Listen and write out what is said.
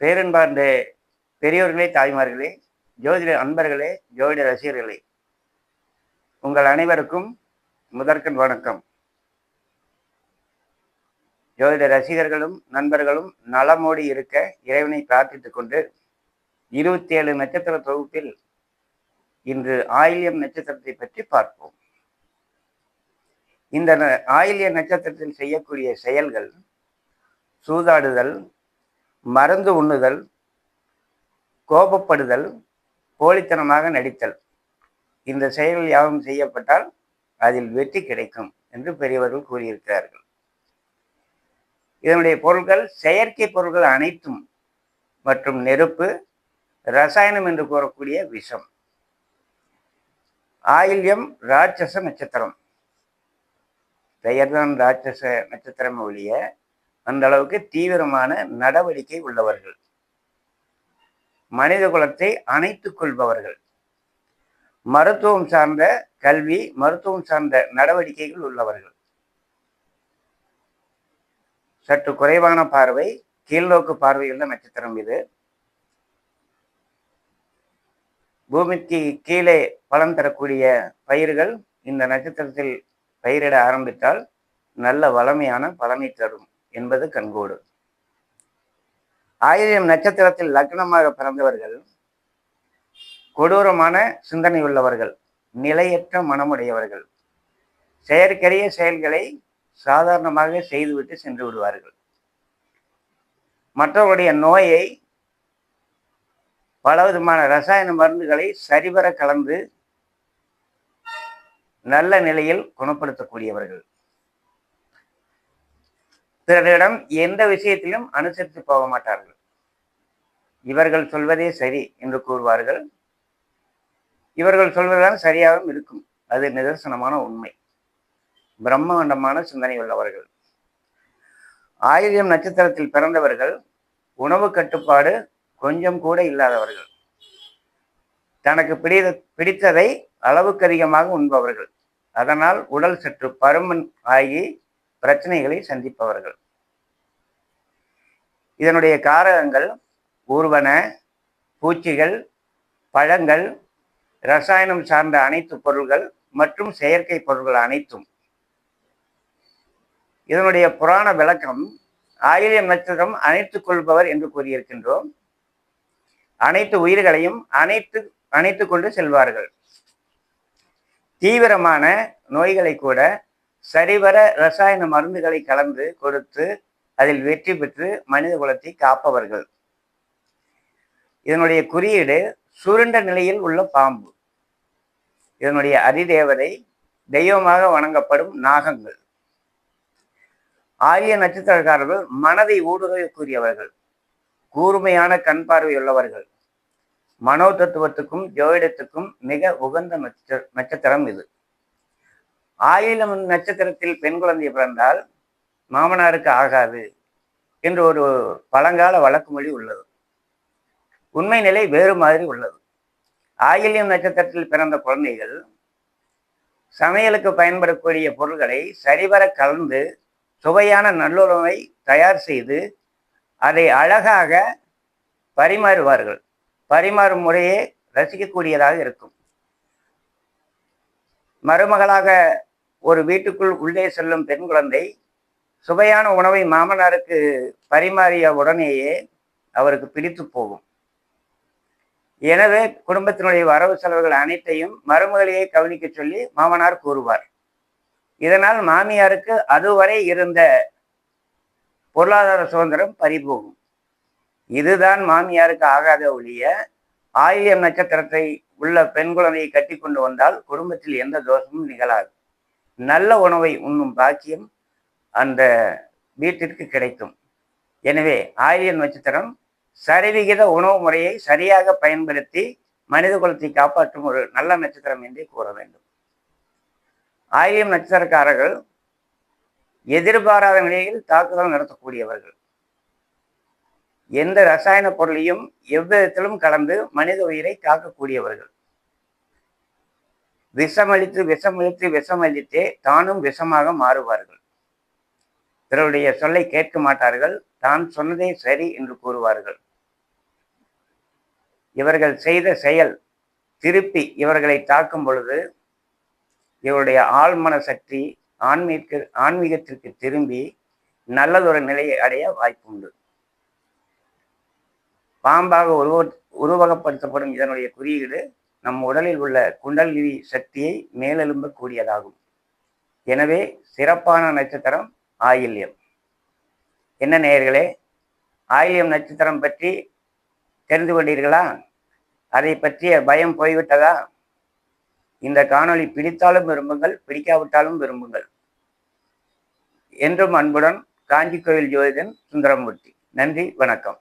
பேரன்பார்ந்த பெரியோர்களே தாய்மார்களே ஜோதிட அன்பர்களே ஜோதிட ரசிகர்களே உங்கள் அனைவருக்கும் முதற்கண் வணக்கம். ஜோதிட ரசிகர்களும் நண்பர்களும் நலமோடி இருக்க இறைவனை பிரார்த்தித்துக் கொண்டு இருபத்தி ஏழு நட்சத்திர தொகுப்பில் இன்று ஆயில்யம் நட்சத்திரத்தை பற்றி பார்ப்போம். இந்த ந- ஆயில்ய நட்சத்திரத்தில் செய்யக்கூடிய செயல்கள் சூதாடுதல் மருந்து உண்ணுதல் கோபப்படுதல் போலித்தனமாக நடித்தல். இந்த செயல்கள் யாவும் செய்யப்பட்டால் அதில் வெற்றி கிடைக்கும் என்று பெரியவர்கள் கூறியிருக்கிறார்கள். இதனுடைய பொருட்கள் செயற்கை பொருட்கள் அனைத்தும் மற்றும் நெருப்பு ரசாயனம் என்று கூறக்கூடிய விஷம். ஆயில்யம் ராட்சச நட்சத்திரம். பெயர்தான் ராட்சச நட்சத்திரம் ஒழிய அந்த அளவுக்கு தீவிரமான நடவடிக்கை உள்ளவர்கள். மனித குலத்தை அணைத்துக் கொள்பவர்கள். மருத்துவம் சார்ந்த கல்வி மருத்துவம் சார்ந்த நடவடிக்கைகள் உள்ளவர்கள். சற்று குறைவான பார்வை கீழ்நோக்கு பார்வையுள்ள நட்சத்திரம் இது. பூமிக்கு கீழே பலன் தரக்கூடிய பயிர்கள் இந்த நட்சத்திரத்தில் பயிரிட ஆரம்பித்தால் நல்ல வளமையான பலனை தரும். என்பது கண்கோடு. ஆயிரம் நட்சத்திரத்தில் லக்னமாக பிறந்தவர்கள் கொடூரமான சிந்தனை உள்ளவர்கள் நிலையற்ற மனமுடையவர்கள் செயற்கரிய செயல்களை சாதாரணமாக செய்துவிட்டு சென்று விடுவார்கள். மற்றவர்களுடைய நோயை பல விதமான ரசாயன மருந்துகளை சரிவர கலந்து நல்ல நிலையில் குணப்படுத்தக்கூடியவர்கள். பிறரிடம் எந்த விஷயத்திலும் அனுசரித்து போக மாட்டார்கள். இவர்கள் சொல்வதே சரி என்று கூறுவார்கள். இவர்கள் சொல்வதுதான் சரியாகவும் இருக்கும். அது நிதர்சனமான உண்மை. பிரம்மாண்டமான சிந்தனை உள்ளவர்கள். ஆயிரம் நட்சத்திரத்தில் பிறந்தவர்கள் உணவு கட்டுப்பாடு கொஞ்சம் கூட இல்லாதவர்கள். தனக்கு பிடித்த பிடித்ததை அளவுக்கு அதிகமாக உண்பவர்கள். அதனால் உடல் சற்று பருமன் ஆகி பிரச்சனைகளை சந்திப்பவர்கள். இதனுடைய காரகங்கள் ஊர்வன பூச்சிகள் பழங்கள் ரசாயனம் சார்ந்த அனைத்து பொருள்கள் மற்றும் செயற்கை பொருள்கள் அனைத்தும். இதனுடைய புராண விளக்கம் ஆயிரம் நட்சத்திரம் அணைத்துக் கொள்பவர் என்று கூறியிருக்கின்றோம். அனைத்து உயிர்களையும் அனைத்து அனைத்து கொண்டு செல்வார்கள். தீவிரமான நோய்களை கூட சரிவர ரசாயன மருந்துகளை கலந்து கொடுத்து அதில் வெற்றி பெற்று மனித குலத்தை காப்பவர்கள். இதனுடைய குறியீடு சுருண்ட நிலையில் உள்ள பாம்பு. இதனுடைய அதிதேவதை தெய்வமாக வணங்கப்படும் நாகங்கள். ஆரிய நட்சத்திரக்காரர்கள் மனதை ஊடுருவக்கூடியவர்கள். கூர்மையான கண் பார்வையுள்ளவர்கள் மனோ தத்துவத்துக்கும் ஜோதிடத்துக்கும் மிக உகந்த நட்சத்திரம் இது. ஆயிலம் நட்சத்திரத்தில் பெண் குழந்தை பிறந்தால் மாமனாருக்கு ஆகாது என்று ஒரு பழங்கால வழக்குமொழி உள்ளது. உண்மை நிலை வேறு மாதிரி உள்ளது. ஆயில்யம் நட்சத்திரத்தில் பிறந்த குழந்தைகள் சமையலுக்கு பயன்படக்கூடிய பொருள்களை சரிவர கலந்து சுவையான நல்லுறவை தயார் செய்து அதை அழகாக பரிமாறுவார்கள். பரிமாறும் முறையே ரசிக்கக்கூடியதாக இருக்கும். மருமகளாக ஒரு வீட்டுக்குள் உள்ளே செல்லும் பெண் குழந்தை சுவையான உணவை மாமனாருக்கு பரிமாறிய உடனேயே அவருக்கு பிடித்து போகும். எனவே குடும்பத்தினுடைய வரவு செலவுகள் அனைத்தையும் மருமகளையே கவனிக்க சொல்லி மாமனார் கூறுவார். இதனால் மாமியாருக்கு அதுவரை இருந்த பொருளாதார சுதந்திரம் பறிபோகும். இதுதான் மாமியாருக்கு ஆகாத ஒழிய ஆயிலியம் நட்சத்திரத்தை உள்ள பெண் குழந்தையை கட்டி கொண்டு வந்தால் குடும்பத்தில் எந்த தோஷமும் நிகழாது. நல்ல உணவை உண்ணும் பாக்கியம் அந்த வீட்டிற்கு கிடைக்கும். எனவே ஆரிய நட்சத்திரம் சரிவிகித உணவு முறையை சரியாக பயன்படுத்தி மனித குலத்தை காப்பாற்றும் ஒரு நல்ல நட்சத்திரம் என்றே கூற வேண்டும். ஆயிரம் நட்சத்திரக்காரர்கள் எதிர்பாராத நிலையில் தாக்குதல் நடத்தக்கூடியவர்கள். எந்த ரசாயன பொருளையும் எவ்விதத்திலும் கலந்து மனித உயிரை காக்கக்கூடியவர்கள் விஷமளித்து விஷமளித்து விஷமளித்தே தானும் விஷமாக மாறுவார்கள். பிறருடைய சொல்லை கேட்க மாட்டார்கள் தான் சொன்னதே சரி என்று கூறுவார்கள். இவர்கள் செய்த செயல் திருப்பி இவர்களை தாக்கும் பொழுது இவருடைய ஆழ்மன சக்தி ஆன்மீக ஆன்மீகத்திற்கு திரும்பி நல்லதொரு நிலையை அடைய வாய்ப்புண்டு. பாம்பாக உருவ உருவகப்படுத்தப்படும் இதனுடைய குறியீடு நம் உடலில் உள்ள குண்டலினி சக்தியை மேலெழும்பக்கூடியதாகும். எனவே சிறப்பான நட்சத்திரம் ஆயில்யம். என்ன நேயர்களே ஆயில்யம் நட்சத்திரம் பற்றி தெரிந்து கொண்டீர்களா? அதை பற்றிய பயம் போய்விட்டதா? இந்த காணொளி பிடித்தாலும் விரும்புங்கள் பிடிக்காவிட்டாலும் விரும்புங்கள். என்றும் அன்புடன் காஞ்சி கோயில் ஜோதிடன் சுந்தரமூர்த்தி. நன்றி வணக்கம்.